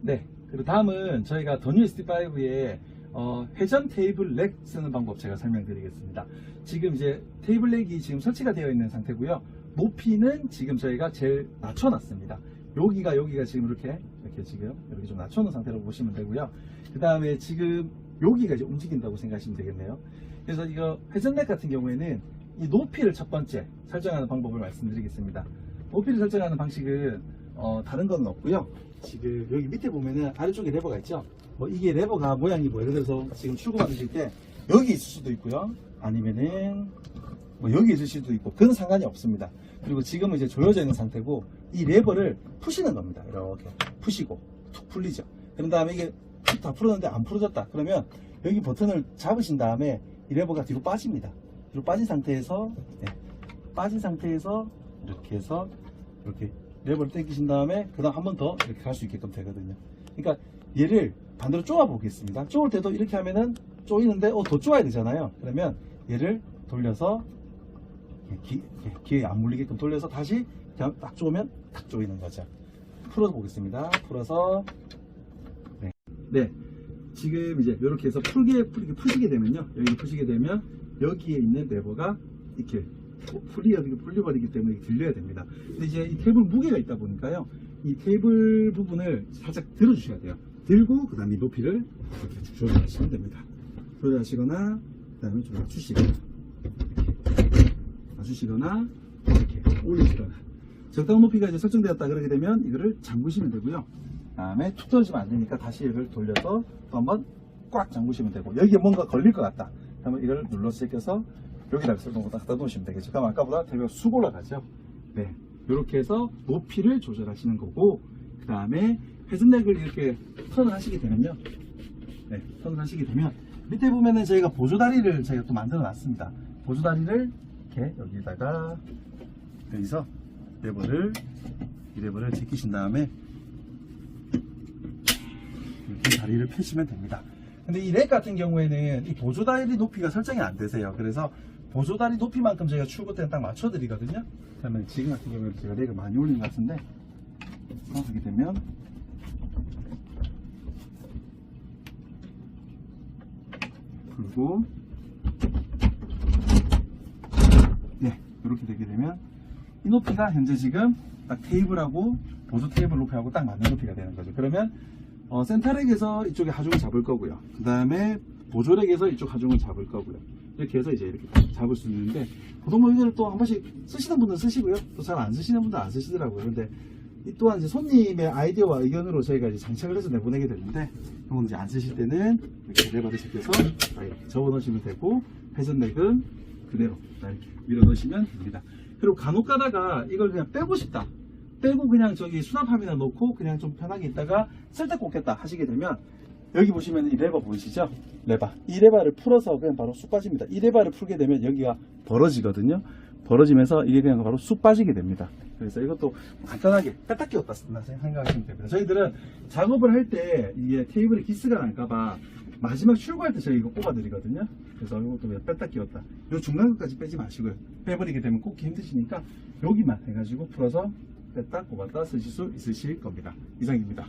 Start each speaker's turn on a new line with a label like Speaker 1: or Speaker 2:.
Speaker 1: 네. 그리고 다음은 저희가 더뉴 SD5의 어, 회전 테이블 렉 쓰는 방법 제가 설명드리겠습니다. 지금 이제 테이블 렉이 지금 설치가 되어 있는 상태고요. 높이는 지금 저희가 제일 낮춰놨습니다. 여기가 여기가 지금 이렇게 이렇게 지금 이렇게 좀 낮춰놓은 상태로 보시면 되고요. 그 다음에 지금 여기가 이제 움직인다고 생각하시면 되겠네요. 그래서 이거 회전 렉 같은 경우에는 이 높이를 첫 번째 설정하는 방법을 말씀드리겠습니다. 높이를 설정하는 방식은 어, 다른 건 없고요. 지금 여기 밑에 보면은 아래쪽에 레버가 있죠. 뭐 이게 레버가 모양이 뭐 예를 들어서 지금 출고 받으실 때 여기 있을 수도 있고요. 아니면은 뭐 여기 있을 수도 있고 그건 상관이 없습니다. 그리고 지금은 이제 조여져 있는 상태고 이 레버를 푸시는 겁니다. 이렇게 푸시고 툭 풀리죠. 그런 다음에 이게 툭다 풀었는데 안 풀어졌다. 그러면 여기 버튼을 잡으신 다음에 이 레버가 뒤로 빠집니다. 뒤로 빠진 상태에서 네, 빠진 상태에서 이렇게 해서 이렇게 레버를 당기신 다음에 그 다음 한 번 더 이렇게 갈 수 있게끔 되거든요. 그러니까 얘를 반대로 쪼아 보겠습니다. 쪼을 때도 이렇게 하면은 쪼이는데 어, 더 쪼아야 되잖아요. 그러면 얘를 돌려서 기, 기에 안 물리게끔 돌려서 다시 그냥 딱 쪼으면 딱 쪼이는 거죠. 풀어 보겠습니다. 풀어서 네. 네. 지금 이제 이렇게 해서 풀게 풀게 푸시게 되면요. 여기 푸시게 되면 여기에 있는 레버가 이렇게 풀리 풀려버리기 때문에 들려야 됩니다. 근데 이제 이 테이블 무게가 있다 보니까요. 이 테이블 부분을 살짝 들어주셔야 돼요. 들고 그다음에 이 높이를 이렇게 조절하시면 됩니다. 조절하시거나 그다음에 좀 낮추시거나 이렇게 낮추시거나 이렇게 올리시거나 적당 높이가 이제 설정되었다 그러게 되면 이거를 잠그시면 되고요. 다음에 툭 떨어지면 안 되니까 다시 이걸 돌려서 또 한번 꽉 잠그시면 되고 여기에 뭔가 걸릴 것 같다. 그러면 이걸 눌러서 제껴서 여기다 설정을 갖다 놓으시면 되겠죠. 그럼 아까보다 되게 쑥 올라가죠. 네. 이렇게 해서 높이를 조절하시는 거고 그 다음에 회전렉을 이렇게 턴을 하시게 되면요. 네, 턴을 하시게 되면 밑에 보면은 저희가 보조다리를 저희가 또 만들어 놨습니다. 보조다리를 이렇게 여기다가 여기서 레버를 이 레버를 제끼신 다음에 이렇게 다리를 펴시면 됩니다. 근데 이 렉 같은 경우에는 이 보조다리 높이가 설정이 안 되세요. 그래서 보조다리 높이만큼 저희가 출고 때는 딱 맞춰드리거든요. 그러면 지금 같은 경우에는 제가 렉을 많이 올린 것 같은데 하게 되면 그리고 네 이렇게 되게 되면 이 높이가 현재 지금 딱 테이블하고 보조 테이블 높이하고 딱 맞는 높이가 되는 거죠. 그러면 어, 센터렉에서 이쪽에 하중을 잡을 거고요. 그 다음에 보조렉에서 이쪽 하중을 잡을 거고요. 이렇게 해서 이제 이렇게 잡을 수 있는데 보통 뭐 이걸 또 한 번씩 쓰시는 분은 쓰시고요. 또 잘 안 쓰시는 분도 안 쓰시더라고요. 근데 이 또한 이제 손님의 아이디어와 의견으로 저희가 이제 장착을 해서 내보내게 되는데 이건 이제 안 쓰실 때는 이렇게 레버를 다 이렇게 접어 넣으시면 되고 회전렉은 그대로 다 이렇게 밀어 넣으시면 됩니다. 그리고 간혹 가다가 이걸 그냥 빼고 싶다. 빼고 그냥 저기 수납함이나 놓고 그냥 좀 편하게 있다가 쓸 때 꽂겠다 하시게 되면 여기 보시면 이 레버 보이시죠? 레버. 이 레버를 풀어서 그냥 바로 쑥 빠집니다. 이 레버를 풀게 되면 여기가 벌어지거든요. 벌어지면서 이게 그냥 바로 쑥 빠지게 됩니다. 그래서 이것도 간단하게 쓴다 생각하시면 됩니다. 저희들은 작업을 할 때 이게 테이블에 기스가 날까봐 마지막 출고할 때 저희 이거 뽑아드리거든요. 그래서 이것도 그냥 뺐다 끼웠다. 요 중간 것까지 빼지 마시고요. 빼버리게 되면 꽂기 힘드시니까 여기만 해가지고 풀어서 뺐다 꼽았다 쓰실 수 있으실 겁니다. 이상입니다.